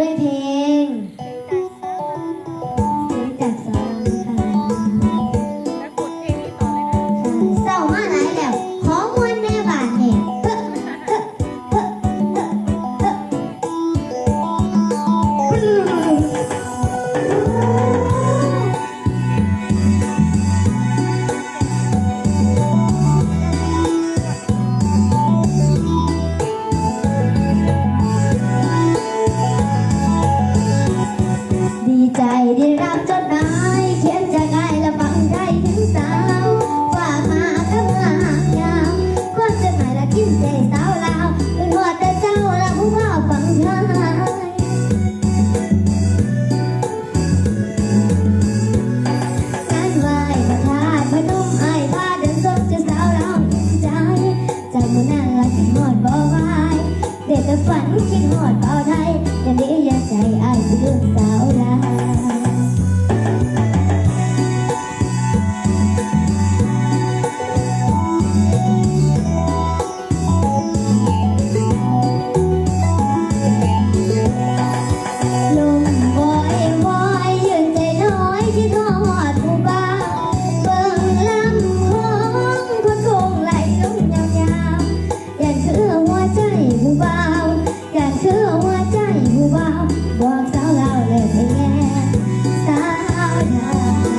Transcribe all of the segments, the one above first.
đây thì นั่นละคิดหอดบาไว้เด็กแต่ฝันคิดหอดเบาไทยอย่าดีอย่าใจอายสิลืมตา Yeah.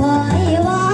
บ่อยว่า